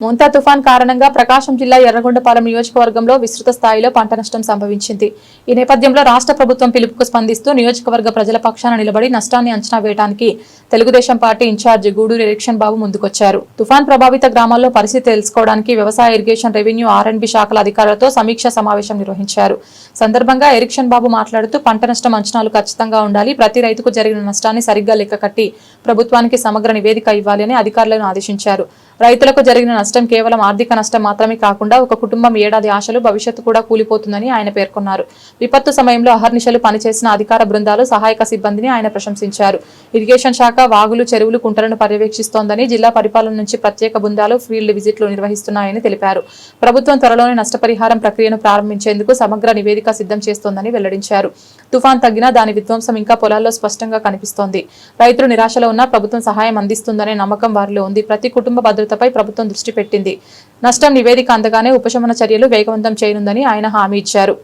ముంతా తుఫాన్ కారణంగా ప్రకాశం జిల్లా ఎర్రగొండపాలెం నియోజకవర్గంలో విస్తృత స్థాయిలో పంట నష్టం సంభవించింది. ఈ నేపథ్యంలో రాష్ట్ర ప్రభుత్వం పిలుపుకు స్పందిస్తూ నియోజకవర్గ ప్రజల పక్షాన నిలబడి నష్టాన్ని అంచనా వేయడానికి Telugu Desam party incharge Gudur election Babu ముందుకొచ్చారు. తుఫాన్ ప్రభావిత గ్రామాల్లో పరిస్థితి తెలుసుకోవడానికి వ్యవసాయ ఇరిగేషన్ రెవెన్యూ ఆర్ బి శాఖల అధికారులతో సమీక్ష సమావేశం నిర్వహించారు. సందర్భంగా ఎరిక్షన్ బాబు మాట్లాడుతూ పంట నష్టం అంచనాలు ఖచ్చితంగా ఉండాలి ప్రతి రైతుకు జరిగిన నష్టాన్ని సరిగ్గా లెక్క కట్టి ప్రభుత్వానికి సమగ్ర నివేదిక ఇవ్వాలని అధికారులను ఆదేశించారు. రైతులకు జరిగిన నష్టం కేవలం ఆర్థిక నష్టం మాత్రమే కాకుండా ఒక కుటుంబం ఏడాది ఆశలు భవిష్యత్తు కూడా కూలిపోతుందని ఆయన పేర్కొన్నారు. విపత్తు సమయంలో అహర్నిశలు పనిచేసిన అధికార బృందాలు సహాయక సిబ్బందిని ఆయన ప్రశంసించారు. ఇరిగేషన్ శాఖ వాగులు చెరువులు కుంటలను పర్యవేక్షిస్తోందని జిల్లా పరిపాలన నుంచి ప్రత్యేక బృందాలు ఫీల్డ్ విజిట్లు నిర్వహిస్తున్నాయని తెలిపారు. ప్రభుత్వం త్వరలోనే నష్టపరిహారం ప్రక్రియను ప్రారంభించేందుకు సమగ్ర నివేదిక సిద్ధం చేస్తోందని వెల్లడించారు. తుఫాన్ తగ్గినా దాని విధ్వంసం ఇంకా పొలాల్లో స్పష్టంగా కనిపిస్తోంది. రైతులు నిరాశలో ఉన్నా ప్రభుత్వం సహాయం అందిస్తుందనే నమ్మకం వారిలో ఉంది. ప్రతి కుటుంబ భద్రత భద్రతపై ప్రభుత్వం దృష్టి పెట్టింది. నష్టం నివేదిక అందగానే ఉపశమన చర్యలు వేగవంతం చేయనుందని ఆయన హామీ ఇచ్చారు.